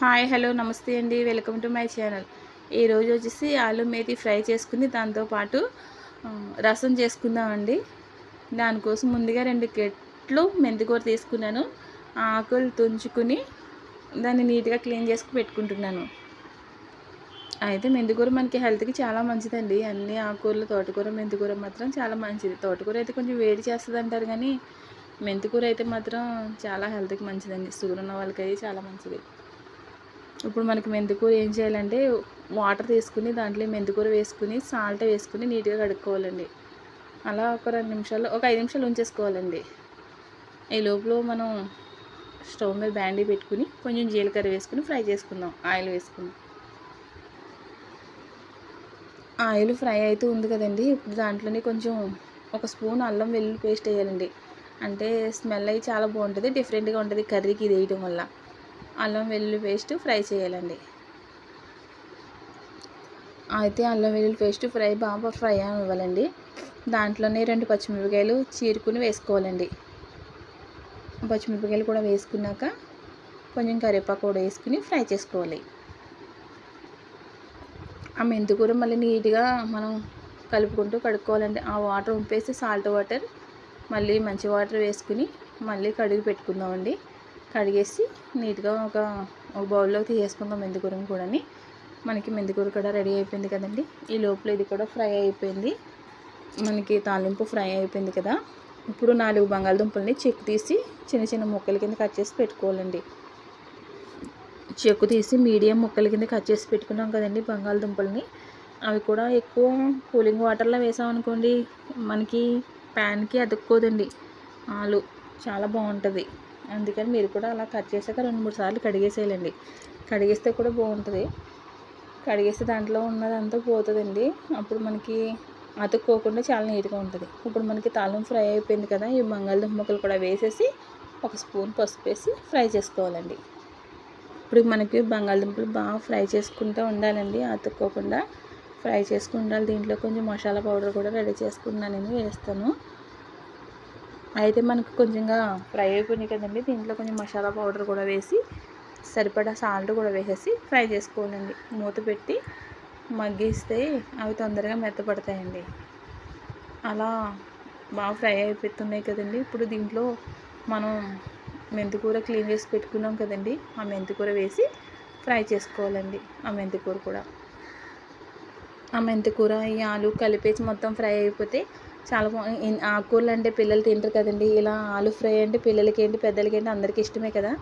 Hi hello నమస్తే అండి. Welcome to my channel. ఈరోజు వచ్చేసి ఆలు మేతి ఫ్రై చేసుకుని దాంతోపాటు రసం చేసుకుందామండి. దానికోసం ముందుగా రెండు కెట్లు మెంతికూర తీసుకున్నాను. ఆ ఆకులు తుంచుకుని దాన్ని నీట్గా క్లీన్ చేసుకుని పెట్టుకుంటున్నాను. అయితే మెంతికూర మనకి హెల్త్కి చాలా మంచిదండి. అన్ని ఆకుకూరలు తోటకూర మెంతికూర మాత్రం చాలా మంచిది. తోటకూర అయితే కొంచెం వేడి చేస్తుంది అంటారు కానీ మెంతికూర అయితే మాత్రం చాలా హెల్త్కి మంచిదండి. షుగర్ ఉన్న వాళ్ళకి అయితే చాలా మంచిది. ఇప్పుడు మనకి మెంతికూర ఏం చేయాలంటే వాటర్ తీసుకుని దాంట్లో మెంతికూర వేసుకుని సాల్ట్ వేసుకుని నీట్గా కడుక్కోవాలండి. అలా ఒక రెండు నిమిషాలు ఒక ఐదు నిమిషాలు ఉంచేసుకోవాలండి. ఈ లోపల మనం స్టవ్ మీద బ్యాండీ పెట్టుకుని కొంచెం జీలకర్ర వేసుకుని ఫ్రై చేసుకుందాం. ఆయిల్ వేసుకుని. ఆయిల్ ఫ్రై అయితే ఉంది కదండి. ఇప్పుడు దాంట్లోనే కొంచెం ఒక స్పూన్ అల్లం వెల్లుల్లి పేస్ట్ వేయాలండి. అంటే స్మెల్ అయ్యి చాలా బాగుంటుంది డిఫరెంట్గా ఉంటుంది కర్రీకి ఇది వేయడం వల్ల. అల్లం వెల్లుల్లి పేస్ట్ ఫ్రై చేయాలండి. అయితే అల్లం వెల్లుల్లి పేస్ట్ ఫ్రై బాగా ఫ్రై అవ్వాలండి. దాంట్లోనే రెండు పచ్చిమిరపకాయలు చీరుకుని వేసుకోవాలండి. పచ్చిమిరపకాయలు కూడా వేసుకున్నాక కొంచెం కరివేపాకు కూడా వేసుకుని ఫ్రై చేసుకోవాలి. ఆ మెంతికూర మళ్ళీ నీట్గా మనం కలుపుకుంటూ కడుక్కోవాలండి. ఆ వాటర్ ఉంపేసి సాల్ట్ వాటర్ మళ్ళీ మంచి వాటర్ వేసుకుని మళ్ళీ కడిగి పెట్టుకుందామండి. కడిగేసి నీట్గా ఒక ఒక బౌల్లోకి తీసేసుకుందాం మెంతికూరని కూడా మనకి మెంతికూర కూడా రెడీ అయిపోయింది కదండి. ఈ లోపల ఇది కూడా ఫ్రై అయిపోయింది. మనకి తాలింపు ఫ్రై అయిపోయింది కదా. ఇప్పుడు నాలుగు బంగాళదుంపల్ని చెక్కు తీసి చిన్న చిన్న ముక్కల కింద కట్ చేసి పెట్టుకోవాలండి. చెక్కు తీసి మీడియం ముక్కల కింద కట్ చేసి పెట్టుకున్నాం కదండి బంగాళదుంపల్ని. అవి కూడా ఎక్కువ కూలింగ్ వాటర్లో వేసామనుకోండి మనకి ప్యాన్కి అతుక్కోదండి. ఆలు చాలా బాగుంటుంది. అందుకని మీరు కూడా అలా కట్ చేసాక రెండు మూడు సార్లు కడిగేసేయాలండి. కడిగేస్తే కూడా బాగుంటుంది. కడిగేస్తే దాంట్లో ఉన్నదంతా పోతుందండి. అప్పుడు మనకి అతుక్కోకుండా చాలా నీట్గా ఉంటుంది. ఇప్పుడు మనకి తాళం ఫ్రై అయిపోయింది కదా ఈ బంగాళదుంప ముక్కలు కూడా వేసేసి ఒక స్పూన్ పసుపు వేసి ఫ్రై చేసుకోవాలండి. ఇప్పుడు మనకి బంగాళదుంపలు బాగా ఫ్రై చేసుకుంటూ ఉండాలండి. అతుక్కోకుండా ఫ్రై చేసుకుంటాలి దీంట్లో కొంచెం మసాలా పౌడర్ కూడా రెడీ చేసుకున్నాను నేను వేస్తాను. అయితే మనకు కొంచెంగా ఫ్రై అయిపోయినాయి కదండి. దీంట్లో కొంచెం మసాలా పౌడర్ కూడా వేసి సరిపడా సాల్ట్ కూడా వేసేసి ఫ్రై చేసుకోవాలండి మూత పెట్టి మగ్గిస్తే అవి తొందరగా మెత్తపడతాయండి. అలా బాగా ఫ్రై అయిపోతున్నాయి కదండి. ఇప్పుడు దీంట్లో మనం మెంతికూర క్లీన్ చేసి పెట్టుకున్నాం కదండి. ఆ మెంతికూర వేసి ఫ్రై చేసుకోవాలండి. ఆ మెంతికూర కూడా. ఆ మెంతికూర ఈ ఆలు కలిపేసి మొత్తం ఫ్రై అయిపోతే చాలా బాగుంది ఆకుకూరలు అంటే పిల్లలు తింటారు కదండి. ఇలా ఆలు ఫ్రై అంటే పిల్లలకి ఏంటి పెద్దలకి ఏంటి అందరికీ ఇష్టమే కదా.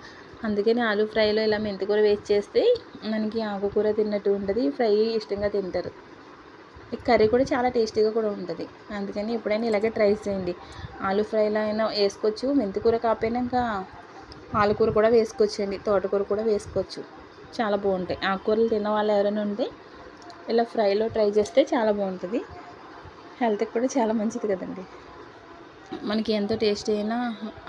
అందుకని ఆలు ఫ్రైలో ఇలా మెంతికూర వేసి చేస్తే మనకి ఆకుకూర తిన్నట్టు ఉంటుంది ఫ్రై ఇష్టంగా తింటారు. ఈ కర్రీ కూడా చాలా టేస్టీగా కూడా ఉంటుంది. అందుకని ఎప్పుడైనా ఇలాగే ట్రై చేయండి. ఆలు ఫ్రైలో అయినా వేసుకోవచ్చు మెంతికూర కాకపోయినా ఇంకా ఆలుకూర కూడా వేసుకోవచ్చు అండి తోటకూర కూడా వేసుకోవచ్చు. చాలా బాగుంటాయి. ఆకుకూరలు తిన్న వాళ్ళు ఎవరైనా ఉంటే ఇలా ఫ్రైలో ట్రై చేస్తే చాలా బాగుంటుంది. హెల్త్కి కూడా చాలా మంచిది కదండి. మనకి ఎంతో టేస్టీ అయిన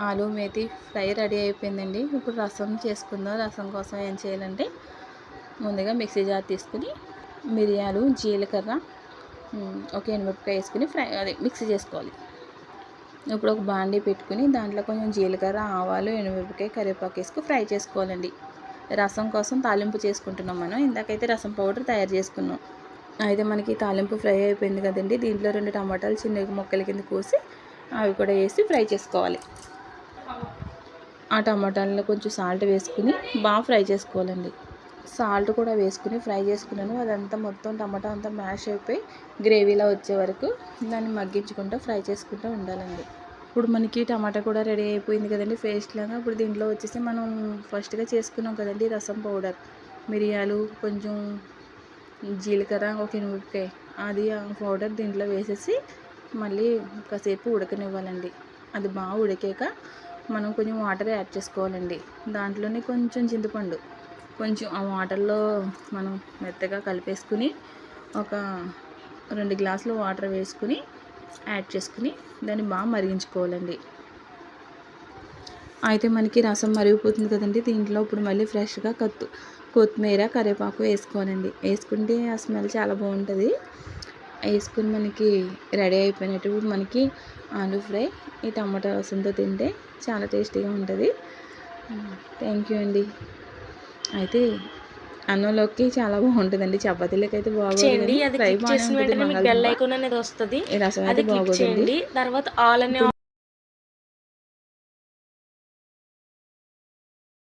ఆలు మేతి ఫ్రై రెడీ అయిపోయిందండి. ఇప్పుడు రసం చేసుకుందాం. రసం కోసం ఏం చేయాలంటే ముందుగా మిక్సీ జార్ తీసుకుని మిరియాలు జీలకర్ర ఒక ఎనిమిపకాయ వేసుకుని ఫ్రై అదే మిక్సీ చేసుకోవాలి. ఇప్పుడు ఒక బాండీ పెట్టుకుని దాంట్లో కొంచెం జీలకర్ర ఆవాలు ఎనిమిపకాయ కరివేపాకు వేసుకుని ఫ్రై చేసుకోవాలండి. రసం కోసం తాలింపు చేసుకుంటున్నాం మనం. ఇందాకైతే రసం పౌడర్ తయారు చేసుకున్నాం. అయితే మనకి తాలింపు ఫ్రై అయిపోయింది కదండి. దీంట్లో రెండు టమాటాలు చిన్న మొక్కల కింద కోసి అవి కూడా వేసి ఫ్రై చేసుకోవాలి. ఆ టమాటాలలో కొంచెం సాల్ట్ వేసుకుని బాగా ఫ్రై చేసుకోవాలండి. సాల్ట్ కూడా వేసుకుని ఫ్రై చేసుకున్నాను. అదంతా మొత్తం టమాటా అంతా మ్యాష్ అయిపోయి గ్రేవీలా వచ్చే వరకు దాన్ని మగ్గించుకుంటూ ఫ్రై చేసుకుంటూ ఉండాలండి. ఇప్పుడు మనకి టమాటా కూడా రెడీ అయిపోయింది కదండి పేస్ట్ లాగా. ఇప్పుడు దీంట్లో వచ్చేసి మనం ఫస్ట్గా చేసుకున్నాం కదండి రసం పౌడర్. మిరియాలు కొంచెం జీలకర్ర ఒక ఎనిమిరపకాయ అది ఆ పౌడర్ దీంట్లో వేసేసి మళ్ళీ కాసేపు ఉడకనివ్వాలండి. అది బాగా ఉడికాక మనం కొంచెం వాటర్ యాడ్ చేసుకోవాలండి. దాంట్లోనే కొంచెం చింతపండు కొంచెం ఆ వాటర్లో మనం మెత్తగా కలిపేసుకుని ఒక రెండు గ్లాసులు వాటర్ వేసుకుని యాడ్ చేసుకుని దాన్ని బాగా మరిగించుకోవాలండి. అయితే మనకి రసం మరిగిపోతుంది కదండి. దీంట్లో ఇప్పుడు మళ్ళీ ఫ్రెష్గా కత్తు కొత్తిమీర కరివేపాకు వేసుకోవాలండి వేసుకుంటే ఆ స్మెల్ చాలా బాగుంటుంది. వేసుకుని మనకి రెడీ అయిపోయినట్టు మనకి ఆలూ ఫ్రై ఈ టమాటా రసంతో తింటే చాలా టేస్టీగా ఉంటుంది. థ్యాంక్ యూ అండి. అయితే అన్నంలోకి చాలా బాగుంటుందండి. చపాతీలోకి అయితే చేయండి. బాగోదు అది ఫ్రై క్లిక్ బాగానే చేసిన ఉంటుంది వెంటనే మీకు బెల్ బంగాళదుంప ఐకాన్ అనేది వస్తుంది. అది క్లిక్ చేయండి. తర్వాత ఆల్ అనే